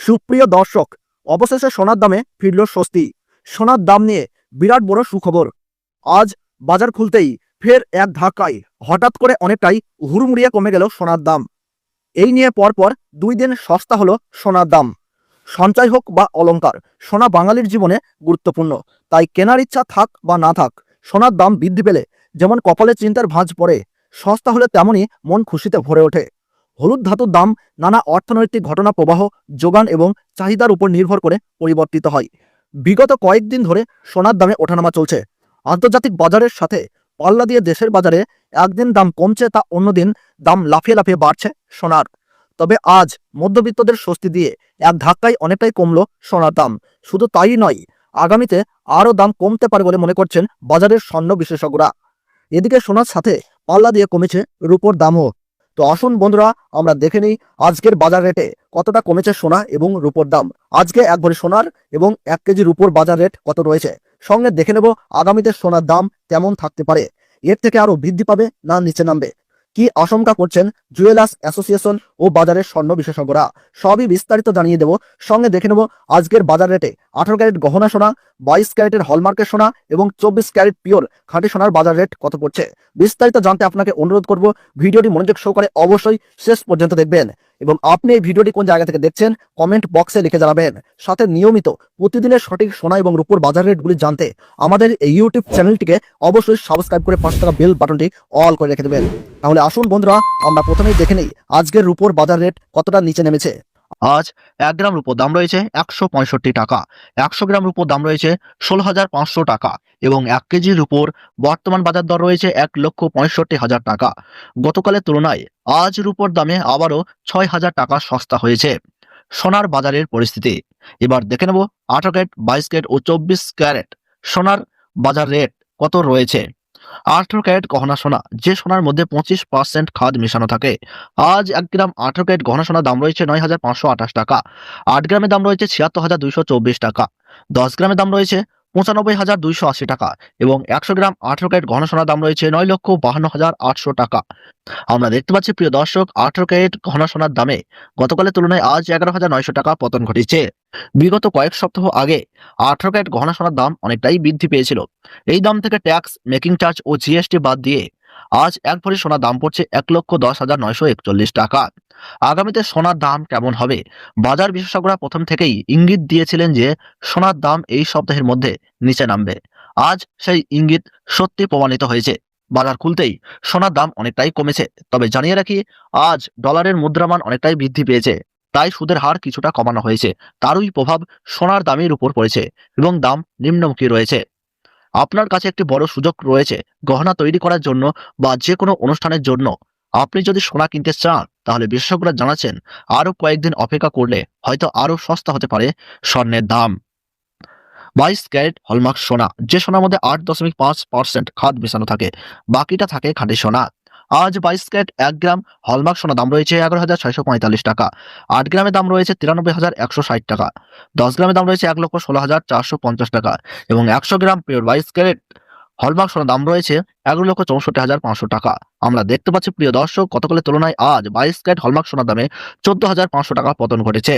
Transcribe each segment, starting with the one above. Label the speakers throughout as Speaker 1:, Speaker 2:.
Speaker 1: সুপ্রিয় দর্শক, অবশেষে সোনার দামে ফিরল স্বস্তি। সোনার দাম নিয়ে বিরাট বড় সুখবর। আজ বাজার খুলতেই ফের এক ধাক্কায় হঠাৎ করে অনেকটাই হুড়মুড়িয়ে কমে গেল সোনার দাম। এই নিয়ে পরপর দুই দিন সস্তা হলো সোনার দাম। সঞ্চয় হোক বা অলংকার, সোনা বাঙালির জীবনে গুরুত্বপূর্ণ। তাই কেনার ইচ্ছা থাক বা না থাক, সোনার দাম বৃদ্ধি পেলে যেমন কপালে চিন্তার ভাঁজ পড়ে, সস্তা হলে তেমনই মন খুশিতে ভরে ওঠে। হলুদ ধাতুর দাম নানা অর্থনৈতিক ঘটনা প্রবাহ, যোগান এবং চাহিদার উপর নির্ভর করে পরিবর্তিত হয়। বিগত কয়েকদিন ধরে সোনার দামে ওঠানামা চলছে। আন্তর্জাতিক বাজারের সাথে পাল্লা দিয়ে দেশের বাজারে একদিন দাম কমছে, তা অন্যদিন দাম লাফিয়ে লাফিয়ে বাড়ছে সোনার। তবে আজ মধ্যবিত্তদের স্বস্তি দিয়ে এক ধাক্কায় অনেকটাই কমলো সোনার দাম। শুধু তাই নয়, আগামীতে আরও দাম কমতে পারে বলে মনে করছেন বাজারের স্বর্ণ বিশেষজ্ঞরা। এদিকে সোনার সাথে পাল্লা দিয়ে কমেছে রূপোর দামও। তো আসুন বন্ধুরা, আমরা দেখে নিই আজকের বাজার রেটে কতটা কমেছে সোনা এবং রূপোর দাম। আজকে এক ভরি সোনার এবং এক কেজি রূপোর বাজার রেট কত রয়েছে? সঙ্গে দেখে নেব আগামীতে সোনার দাম কেমন থাকতে পারে। এর থেকে আরও বৃদ্ধি পাবে না নিচে নামবে? কি আশঙ্কা করছেন জুয়েলার্স অ্যাসোসিয়েশন ও বাজারের স্বর্ণ বিশেষজ্ঞরা? সবই বিস্তারিত জানিয়ে দেব। সঙ্গে দেখে নেব আজকের বাজার রেটে আঠারো ক্যারেট গহনা সোনা বাইশ ক্যারেটের হলমার্কের সোনা এবং চব্বিশ ক্যারেট পিওর খাঁটি সোনার বাজার রেট কত পড়ছে? বিস্তারিত জানতে আপনাকে অনুরোধ করব, ভিডিওটি মনোযোগ সহকারে অবশ্যই শেষ পর্যন্ত দেখবেন এবং আপনি এই ভিডিওটি কোন জায়গা থেকে দেখছেন, কমেন্ট বক্সে লিখে জানাবেন। সাথে নিয়মিত প্রতিদিনের সঠিক সোনা এবং রূপোর বাজার রেটগুলি জানতে আমাদের এই ইউটিউব চ্যানেলটিকে অবশ্যই সাবস্ক্রাইব করে পাঁচ টাকা বেল বাটনটি অল করে রেখে দেবেন। তাহলে আসুন বন্ধুরা, আমরা প্রথমেই দেখে নিই আজকের রূপোর বাজার রেট কতটা নিচে নেমেছে।
Speaker 2: আজ এক গ্রাম রূপোর দাম রয়েছে একশো পঁয়ষট্টি টাকা। একশো গ্রাম রূপোর দাম রয়েছে ষোলো হাজার পাঁচশো টাকা এবং এক কেজি রূপোর বর্তমান বাজার দর রয়েছে এক লক্ষ পঁয়ষট্টি হাজার টাকা। গতকালের তুলনায় আজ রূপোর দামে আবারও ছয় হাজার টাকা সস্তা হয়েছে। সোনার বাজারের পরিস্থিতি। এবার দেখে নেব আঠারো ক্যারেট, বাইশ ক্যারেট ও চব্বিশ ক্যারেট সোনার বাজার রেট কত রয়েছে। আঠারো ক্যারেট গহনা সোনা, যে সোনার মধ্যে পঁচিশ পার্সেন্ট খাদ মেশানো থাকে। আজ এক গ্রাম আঠারো ক্যারেট গহনা সোনার দাম রয়েছে নয় হাজার পাঁচশো আঠাশ টাকা। আট গ্রামের দাম রয়েছে ছিয়াত্তর হাজার দুইশো চব্বিশ টাকা। দশ গ্রামের দাম রয়েছে পঁচানব্বই হাজার দুইশো আশি টাকা এবং একশো গ্রাম আঠেরো ক্যারেট ঘন সোনার দাম রয়েছে নয় লক্ষ বাহান্ন হাজার আটশো টাকা। আমরা দেখতে পাচ্ছি, প্রিয় দর্শক, আঠেরো ক্যারেট ঘন সোনার দামে গতকালের তুলনায় আজ এগারো হাজার নয়শো টাকা পতন ঘটেছে। বিগত কয়েক সপ্তাহ আগে আঠেরো ক্যারেট গহনা সোনার দাম অনেকটাই বৃদ্ধি পেয়েছিল। এই দাম থেকে ট্যাক্স, মেকিং চার্জ ও জিএসটি বাদ দিয়ে আজ এক ভরি সোনার দাম পড়ছে এক লক্ষ দশ হাজার নয়শো একচল্লিশ টাকা। আগামীতে সোনার দাম কেমন হবে? বাজার বিশেষজ্ঞরা প্রথম থেকেই ইঙ্গিত দিয়েছিলেন যে, সোনার দাম এই সপ্তাহের মধ্যে নিচে নামবে। আজ সেই ইঙ্গিত সত্যি প্রমাণিত হয়েছে। বাজার খুলতেই সোনার দাম অনেকটাই কমেছে। তবে জানিয়ে রাখি, আজ ডলারের মুদ্রামান অনেকটাই বৃদ্ধি পেয়েছে। তাই সুদের হার কিছুটা কমানো হয়েছে। তারই প্রভাব সোনার দামের উপর পড়েছে এবং দাম নিম্নমুখী রয়েছে। আপনার কাছে একটি বড় সুযোগ রয়েছে গহনা তৈরি করার জন্য বা যে কোনো অনুষ্ঠানের জন্য। আপনি যদি সোনা কিনতে চান, তাহলে বিশেষজ্ঞরা জানাচ্ছেন আরও কয়েকদিন অপেক্ষা করলে হয়তো আরও সস্তা হতে পারে স্বর্ণের দাম। বাইশ ক্যারেট হলমার্ক সোনা, যে সোনার মধ্যে আট দশমিক পাঁচ পার্সেন্ট খাদ মেশানো থাকে, বাকিটা থাকে খাঁটি সোনা। আজ বাইশ ক্যারেট এক গ্রাম হলমার্ক সোনা দাম রয়েছে এগারো হাজার ছয়শো পঁয়তাল্লিশ টাকা। আট গ্রামের দাম রয়েছে তিরানব্বই হাজার একশো ষাট টাকা। দশ গ্রামের দাম রয়েছে এক লক্ষ ষোলো হাজার চারশো পঞ্চাশ টাকা এবং একশো গ্রাম পিওর বাইশ ক্যারেট হলমার্ক সোনার দাম রয়েছে এগারো লক্ষ চৌষট্টি হাজার পাঁচশো টাকা। আমরা দেখতে পাচ্ছি, প্রিয় দর্শক, গতকালের তুলনায় আজ বাইশ ক্যারেট হলমার্ক সোনার দামে চোদ্দ হাজার পাঁচশো টাকা পতন ঘটেছে।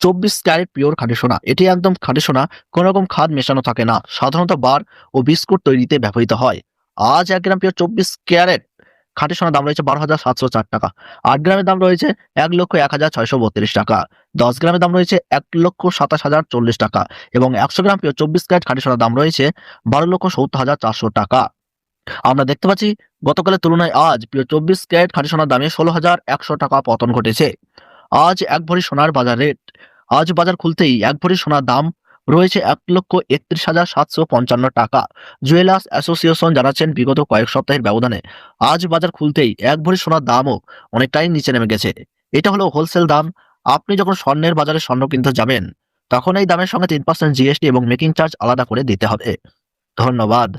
Speaker 2: চব্বিশ ক্যারেট পিওর খাঁটি সোনা, এটি একদম খাঁটি সোনা কোনো রকম খাদ মেশানো থাকে না, সাধারণত বার ও বিস্কুট তৈরিতে ব্যবহৃত হয়। আজ এক গ্রাম পিওর চব্বিশ ক্যারেট খাঁটি সোনার দাম রয়েছে বারো হাজার সাতশো চার টাকা। আট গ্রামের দাম রয়েছে এক লক্ষ এক হাজার ছয়শো বত্রিশ টাকা। দশ গ্রামের দাম রয়েছে এক লক্ষ সাতাশ হাজার চল্লিশ টাকা এবং একশো গ্রাম চব্বিশ ক্যারেট খাঁটি সোনার দাম রয়েছে বারো লক্ষ সত্তর হাজার চারশো টাকা। আমরা দেখতে পাচ্ছি, গতকালের তুলনায় আজ প্রিয় চব্বিশ ক্যারেট খাঁটি সোনার দামে ষোলো হাজার একশো টাকা পতন ঘটেছে। আজ এক ভরি সোনার বাজার রেট। আজ বাজার খুলতেই এক ভরি সোনার দাম রয়েছে এক লক্ষ একত্রিশ হাজার সাতশো পঞ্চান্ন টাকা। জুয়েলার্স অ্যাসোসিয়েশন জানাচ্ছেন বিগত কয়েক সপ্তাহের ব্যবধানে। আজ বাজার খুলতেই এক ভরি সোনার দামও অনেকটাই নিচে নেমে গেছে। এটা হলো হোলসেল দাম। আপনি যখন স্বর্ণের বাজারে স্বর্ণ কিনতে যাবেন, তখন এই দামের সঙ্গে তিন পার্সেন্ট জিএসটি এবং মেকিং চার্জ আলাদা করে দিতে হবে। ধন্যবাদ।